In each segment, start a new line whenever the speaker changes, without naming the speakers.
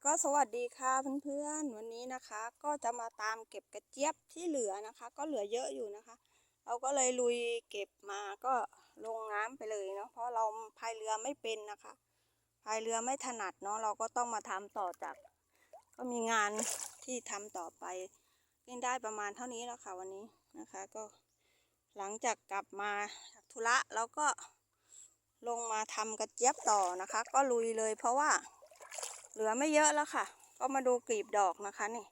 ก็สวัสดีค่ะเพื่อนๆวันนี้นะคะ ก็จะมาตามเก็บกระเจี๊ยบที่เหลือนะคะ ก็เหลือเยอะอยู่นะคะ เราก็เลยลุยเก็บมาก็ลงน้ำไปเลยเนาะเพราะเราพายเรือไม่เป็นนะคะพายเรือไม่ถนัดเนาะเราก็ต้องมาทำต่อจาก ก็มีงานที่ทำต่อไปนี่ได้ประมาณเท่านี้แล้วค่ะวันนี้นะคะ ก็หลังจากกลับมาจากธุระแล้วก็ลงมาทำกระเจี๊ยบต่อนะคะ ก็ลุยเลยเพราะว่า เหลือไม่เยอะแล้วค่ะ ก็มาดูกลีบดอกนะคะนี่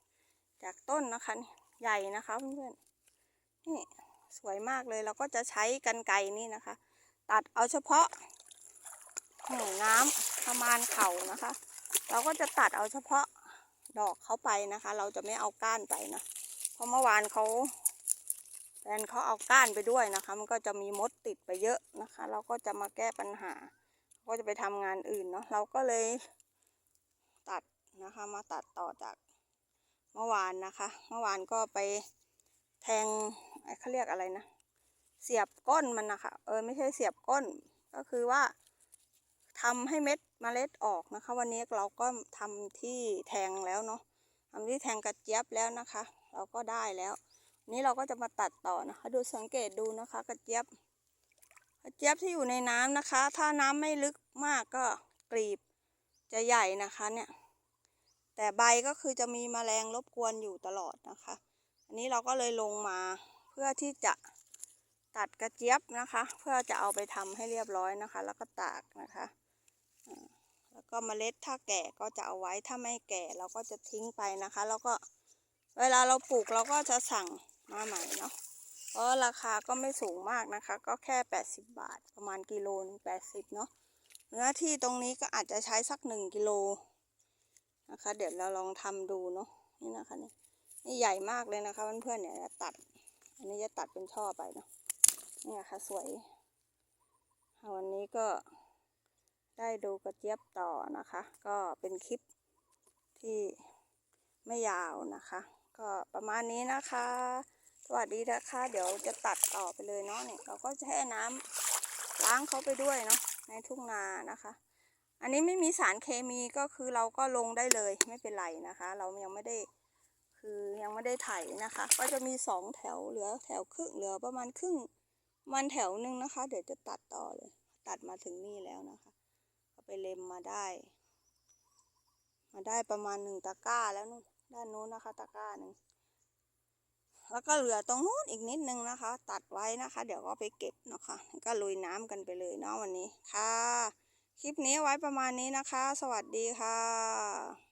จากต้นนะคะนี่ใหญ่นะคะเพื่อนๆนี่สวยมากเลยเราก็จะใช้กันไกรนี่นะคะ ตัดเอาเฉพาะห่น้ำประมาณเข่านะคะ เราก็จะตัดเอาเฉพาะดอกเขาไปนะคะ เราจะไม่เอาก้านไปนะเพราะเมื่อวานเขาแฟนเขาเอาก้านไปด้วยนะคะ มันก็จะมีมดติดไปเยอะนะคะ เราก็จะมาแก้ปัญหา ก็จะไปทำงานอื่นเนาะเราก็เลย นะคะ มาตัดต่อจากเมื่อวานนะคะ เมื่อวานก็ไปแทงเขาเรียกอะไรนะ เสียบก้นมันนะคะ เออไม่ใช่เสียบก้น ก็คือว่าทำให้เม็ดเมล็ดออกนะคะ วันนี้เราก็ทำที่แทงแล้วเนาะทำที่แทงกระเจี๊ยบแล้วนะคะ เราก็ได้แล้ววันนี้เราก็จะมาตัดต่อนะคะ ดูสังเกตดูนะคะ กระเจี๊ยบ กระเจี๊ยบที่อยู่ในน้ำนะคะ ถ้าน้ำไม่ลึกมากก็กลีบจะใหญ่นะคะเนี่ย แต่ใบก็คือจะมีแมลงรบกวนอยู่ตลอดนะคะ อันนี้เราก็เลยลงมาเพื่อที่จะตัดกระเจี๊ยบนะคะ เพื่อจะเอาไปทำให้เรียบร้อยนะคะ แล้วก็ตากนะคะแล้วก็เมล็ดถ้าแก่ก็จะเอาไว้ถ้าไม่แก่เราก็จะทิ้งไปนะคะ แล้วก็เวลาเราปลูกเราก็จะสั่งมาใหม่เนาะเพราะราคาก็ไม่สูงมากนะคะ ก็แค่ 80 บาทประมาณกิโลนึง80เนาะเนื้อที่ตรงนี้ก็อาจจะใช้สักหนึ่งกิโล นะคะ เดี๋ยวเราลองทำดูเนาะนี่นะคะนี่นี่ใหญ่มากเลยนะคะเพื่อนๆเนี่ยจะตัด อันนี้จะตัดเป็นช่อไปเนาะนี่นะคะสวยวันนี้ก็ได้ดูกระเจี๊ยบต่อนะคะ ก็เป็นคลิปที่ไม่ยาวนะคะ ก็ประมาณนี้นะคะ สวัสดีนะคะ เดี๋ยวจะตัดต่อไปเลยเนาะเนี่ยเราก็แช่น้ำล้างเขาไปด้วยเนาะในทุ่งนานะคะ อันนี้ไม่มีสารเคมีก็คือเราก็ลงได้เลยไม่เป็นไรนะคะ เรายังไม่ได้คือยังไม่ได้ไถนะคะ ก็จะมีสองแถวเหลือแถวครึ่งเหลือประมาณครึ่งมันแถวหนึ่งนะคะ เดี๋ยวจะตัดต่อเลย ตัดมาถึงนี่แล้วนะคะก็ไปเล็มมาได้ มาได้ประมาณหนึ่งตะกร้าแล้วนู่นด้านนู้นนะคะ ตะกร้าหนึ่งแล้วก็เหลือตรงนู้นอีกนิดนึงนะคะ ตัดไว้นะคะ เดี๋ยวก็ไปเก็บนะคะ ก็ลุยน้ำกันไปเลยเนาะวันนี้ค่ะ คลิปนี้ไว้ประมาณนี้นะคะ สวัสดีค่ะ